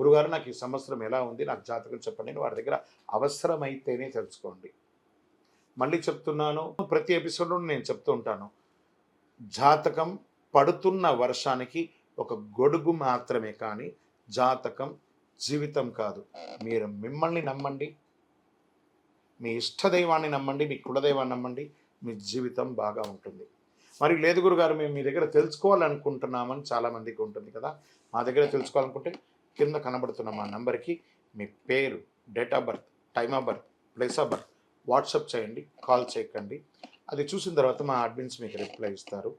గురుగారు నాకు ఈ సంవత్సరం ఎలా ఉంది నాకు జాతకం చెప్పండి నేను వారి దగ్గర అవసరమైతేనే తెలుసుకోండి. మళ్ళీ చెప్తున్నాను ప్రతి ఎపిసోడ్లో నేను చెప్తూ ఉంటాను. జాతకం పడుతున్న వర్షానికి ఒక గొడుగు మాత్రమే కానీ జాతకం జీవితం కాదు. మీరు మిమ్మల్ని నమ్మండి మీ ఇష్టదైవాన్ని నమ్మండి మీ కులదైవాన్ని నమ్మండి మీ జీవితం బాగా ఉంటుంది. మరి లేదు గురుగారు మేము మీ దగ్గర తెలుసుకోవాలనుకుంటున్నామని చాలామందికి ఉంటుంది కదా. మా దగ్గర తెలుసుకోవాలనుకుంటే కింద కనబడుతున్న మా నంబర్కి మీ పేరు date of birth time of birth place of birth WhatsApp చేయండి కాల్ చేయకండి. అది చూసిన తర్వాత మా అడ్మిన్స్ మీకు రిప్లై ఇస్తారు.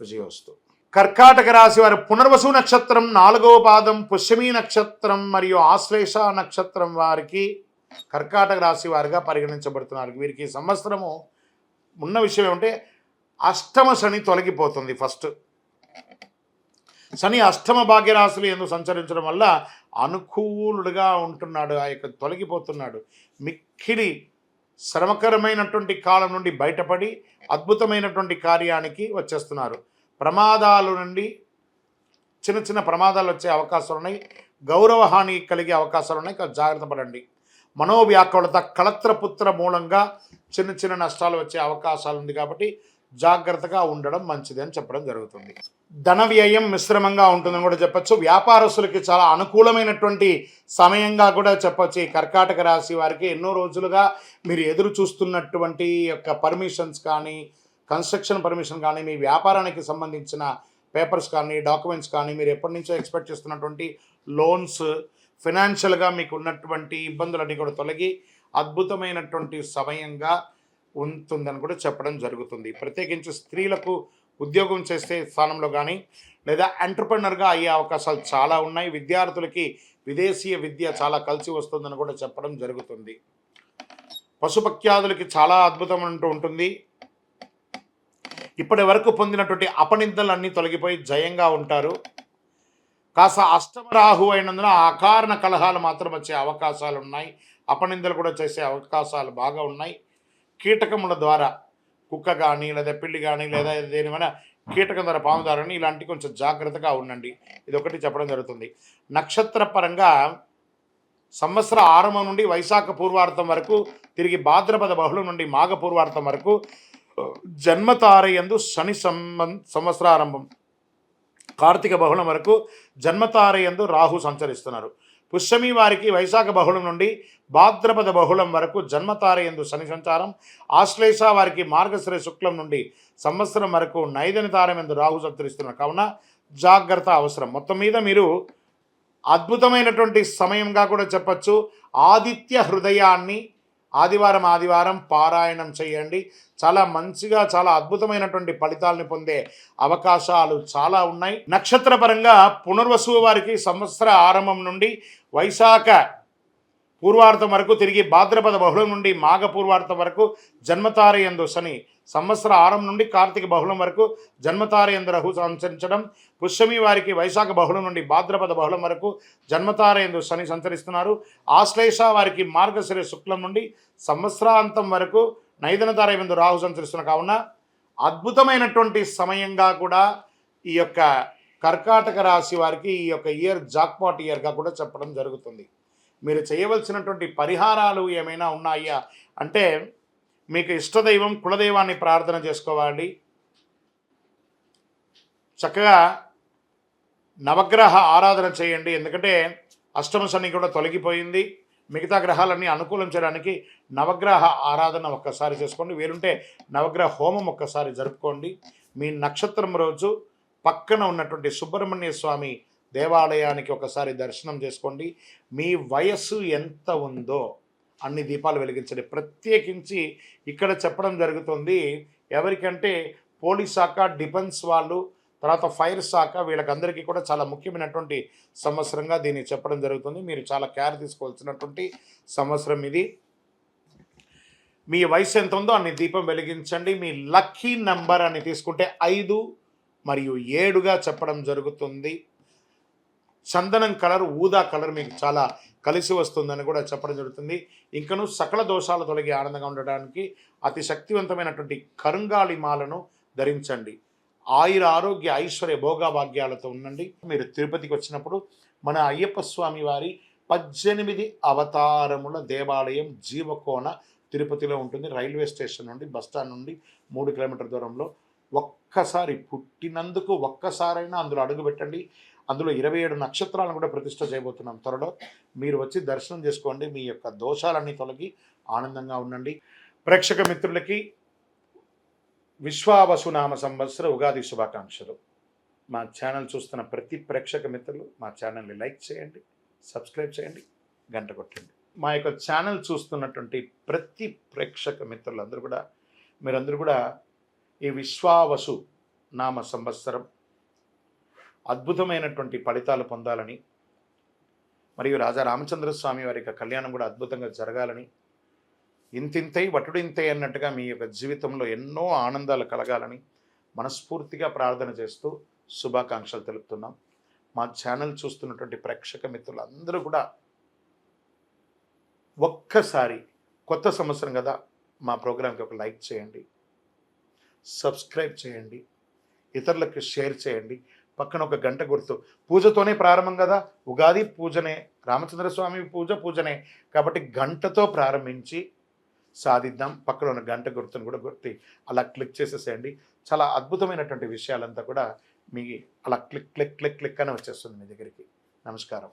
విజయోస్తు. కర్కాటక రాశి వారి పునర్వసు నక్షత్రం నాలుగవ పాదం పుష్యమీ నక్షత్రం మరియు ఆశ్లేష నక్షత్రం వారికి కర్కాటక రాశి వారిగా పరిగణించబడుతున్నారు వీరికి సంవత్సరము ఉన్న విషయం ఏమంటే అష్టమ శని తొలగిపోతుంది ఫస్ట్. శని అష్టమ భాగ్యరాశులు ఎందుకు సంచరించడం వల్ల అనుకూలుడుగా ఉంటున్నాడు. ఆ యొక్క తొలగిపోతున్నాడు. మిక్కిలి శ్రమకరమైనటువంటి కాలం నుండి బయటపడి అద్భుతమైనటువంటి కార్యానికి వచ్చేస్తున్నారు. ప్రమాదాల నుండి చిన్న చిన్న ప్రమాదాలు వచ్చే అవకాశాలు ఉన్నాయి. గౌరవహాని కలిగే అవకాశాలు ఉన్నాయి. జాగ్రత్త పడండి. మనోవ్యాకులత కళత్రపుత్ర మూలంగా చిన్న చిన్న నష్టాలు వచ్చే అవకాశాలు ఉంది కాబట్టి జాగ్రత్తగా ఉండడం మంచిది అని చెప్పడం జరుగుతుంది. ధన వ్యయం మిశ్రమంగా ఉంటుందని కూడా చెప్పొచ్చు. వ్యాపారస్తులకి చాలా అనుకూలమైనటువంటి సమయంగా కూడా చెప్పచ్చు. ఈ కర్కాటక రాశి వారికి ఎన్నో రోజులుగా మీరు ఎదురు చూస్తున్నటువంటి యొక్క పర్మిషన్స్ కానీ కన్స్ట్రక్షన్ పర్మిషన్ కానీ మీ వ్యాపారానికి సంబంధించిన పేపర్స్ కానీ డాక్యుమెంట్స్ కానీ మీరు ఎప్పటి నుంచో ఎక్స్పెక్ట్ చేస్తున్నటువంటి లోన్స్ ఫినాన్షియల్గా మీకు ఉన్నటువంటి ఇబ్బందులన్నీ కూడా తొలగి అద్భుతమైనటువంటి సమయంగా ఉంటుందని కూడా చెప్పడం జరుగుతుంది. ప్రత్యేకించి స్త్రీలకు ఉద్యోగం చేసే స్థానంలో కానీ లేదా ఎంటర్ప్రినర్గా అయ్యే అవకాశాలు చాలా ఉన్నాయి. విద్యార్థులకి విదేశీయ విద్య చాలా కలిసి వస్తుందని కూడా చెప్పడం జరుగుతుంది. పశుపక్ష్యాదులకి చాలా అద్భుతం అంటూ ఉంటుంది. ఇప్పటి వరకు పొందినటువంటి అపనిందలన్నీ తొలగిపోయి జయంగా ఉంటారు. కాస్త అష్టమరాహు అయినందున అకారణ కలహాలు మాత్రం వచ్చే అవకాశాలు ఉన్నాయి అపనిందలు కూడా చేసే అవకాశాలు బాగా ఉన్నాయి. కీటకముల ద్వారా కుక్క కానీ లేదా పిల్లి కానీ లేదా దేనివైనా కీటకం ద్వారా పాము ద్వారా ఇలాంటి కొంచెం జాగ్రత్తగా ఉండండి. ఇది ఒకటి చెప్పడం జరుగుతుంది. నక్షత్ర పరంగా సంవత్సర ఆరంభం నుండి వైశాఖ పూర్వార్థం వరకు తిరిగి భాద్రపద బహుళం నుండి మాఘ పూర్వార్థం వరకు జన్మతారయందు శని సంబం సంవత్సరారంభం కార్తీక బహుళం వరకు జన్మతారయందు రాహు సంచరిస్తున్నారు. పుష్యమి వారికి వైశాఖ బహుళం నుండి భాద్రపద బహుళం వరకు జన్మతారయందు శని సంచారం ఆశ్లేష వారికి మార్గశ్రీ శుక్లం నుండి సంవత్సరం వరకు నైదని తారయందు రాహు సంచరిస్తున్నారు కావున జాగ్రత్త అవసరం. మొత్తం మీద మీరు అద్భుతమైనటువంటి సమయంగా కూడా చెప్పచ్చు. ఆదిత్య హృదయాన్ని ఆదివారం ఆదివారం పారాయణం చేయండి. చాలా మంచిగా చాలా అద్భుతమైనటువంటి ఫలితాలను పొందే అవకాశాలు చాలా ఉన్నాయి. నక్షత్రపరంగా పునర్వసు వారికి సంవత్సర ఆరంభం నుండి వైశాఖ పూర్వార్థం వరకు తిరిగి భాద్రపద బహుళం నుండి మాఘ పూర్వార్థం వరకు జన్మతారయందు శని సంవత్సర ఆరం నుండి కార్తీక బహుళం వరకు జన్మతారయందు రహు సంచరించడం పుష్యమి వారికి వైశాఖ బహుళం నుండి భాద్రపద బహుళం వరకు జన్మతారయందు శని సంచరిస్తున్నారు. ఆశ్లేష వారికి మార్గశిర శుక్లం నుండి సంవత్సరాంతం వరకు నైదన తారయందు రాహు సంచరిస్తున్న కావున అద్భుతమైనటువంటి సమయంగా కూడా ఈ యొక్క కర్కాటక రాశి వారికి ఈ యొక్క ఇయర్ జాక్పాట్ ఇయర్గా కూడా చెప్పడం జరుగుతుంది. మీరు చేయవలసినటువంటి పరిహారాలు ఏమైనా ఉన్నాయా? అంటే మీకు ఇష్టదైవం కులదైవాన్ని ప్రార్థన చేసుకోవాలి. చక్కగా నవగ్రహ ఆరాధన చేయండి. ఎందుకంటే అష్టమ శని కూడా తొలగిపోయింది. మిగతా గ్రహాలన్నీ అనుకూలం చేయడానికి నవగ్రహ ఆరాధన ఒక్కసారి చేసుకోండి. వీలుంటే నవగ్రహ హోమం ఒక్కసారి జరుపుకోండి. మీ నక్షత్రం రోజు పక్కన ఉన్నటువంటి సుబ్రహ్మణ్య స్వామి దేవాలయానికి ఒకసారి దర్శనం చేసుకోండి. మీ వయస్సు ఎంత ఉందో అన్ని దీపాలు వెలిగించండి. ప్రత్యేకించి ఇక్కడ చెప్పడం జరుగుతుంది ఎవరికంటే పోలీస్ శాఖ డిఫెన్స్ వాళ్ళు తర్వాత ఫైర్ శాఖ వీళ్ళకందరికీ కూడా చాలా ముఖ్యమైనటువంటి సంవత్సరంగా దీన్ని చెప్పడం జరుగుతుంది. మీరు చాలా కేర్ తీసుకోవాల్సినటువంటి సంవత్సరం ఇది. మీ వయసు ఎంత ఉందో అన్ని దీపం వెలిగించండి. మీ లక్కీ నంబర్ అని తీసుకుంటే ఐదు మరియు ఏడుగా చెప్పడం జరుగుతుంది. చందనం కలర్ ఊదా కలర్ మీకు చాలా కలిసి వస్తుందని కూడా చెప్పడం జరుగుతుంది. ఇంకను సకల దోషాలు తొలగి ఆనందంగా ఉండడానికి అతి శక్తివంతమైనటువంటి కరుంగాళి మాలను ధరించండి. ఆయుర ఆరోగ్య ఐశ్వర్య భోగభాగ్యాలతో ఉండండి. మీరు తిరుపతికి వచ్చినప్పుడు మన అయ్యప్ప స్వామి వారి పద్దెనిమిది అవతారముల దేవాలయం జీవకోన తిరుపతిలో ఉంటుంది. రైల్వే స్టేషన్ నుండి బస్టాండ్ నుండి మూడు కిలోమీటర్ దూరంలో ఒక్కసారి పుట్టినందుకు ఒక్కసారైనా అందులో అడుగు పెట్టండి. అందులో ఇరవై ఏడు నక్షత్రాలను కూడా ప్రతిష్ట చేయబోతున్నాం. త్వరలో మీరు వచ్చి దర్శనం చేసుకోండి. మీ యొక్క దోషాలన్నీ తొలగి ఆనందంగా ఉండండి. ప్రేక్షక మిత్రులకి విశ్వావసునామ సంవత్సర ఉగాది శుభాకాంక్షలు. మా ఛానల్ చూస్తున్న ప్రతి ప్రేక్షక మిత్రులు మా ఛానల్ని లైక్ చేయండి సబ్స్క్రైబ్ చేయండి గంట కొట్టండి. మా యొక్క ఛానల్ చూస్తున్నటువంటి ప్రతి ప్రేక్షక మిత్రులందరూ కూడా మీరందరూ కూడా ఈ విశ్వావసు నామ సంవత్సరం అద్భుతమైనటువంటి ఫలితాలు పొందాలని మరియు రాజా రామచంద్ర స్వామి వారి యొక్క కళ్యాణం కూడా అద్భుతంగా జరగాలని ఇంతింతై వటుడింతై అన్నట్టుగా మీ యొక్క జీవితంలో ఎన్నో ఆనందాలు కలగాలని మనస్ఫూర్తిగా ప్రార్థన చేస్తూ శుభాకాంక్షలు తెలుపుతున్నాం. మా ఛానల్ చూస్తున్నటువంటి ప్రేక్షక మిత్రులందరూ కూడా ఒక్కసారి కొత్త సంవత్సరం కదా మా ప్రోగ్రాంకి ఒక లైక్ చేయండి సబ్స్క్రైబ్ చేయండి ఇతరులకు షేర్ చేయండి. పక్కన ఒక గంట గుర్తు. పూజతోనే ప్రారంభం కదా? ఉగాది పూజనే రామచంద్ర స్వామి పూజ పూజనే. కాబట్టి గంటతో ప్రారంభించి సాధిద్దాం. పక్కన ఉన్న గంట గుర్తును కూడా గుర్తి అలా క్లిక్ చేసేసేయండి. చాలా అద్భుతమైనటువంటి విషయాలంతా కూడా మీ అలా క్లిక్ క్లిక్ క్లిక్ క్లిక్ అని వచ్చేస్తుంది మీ దగ్గరికి. నమస్కారం.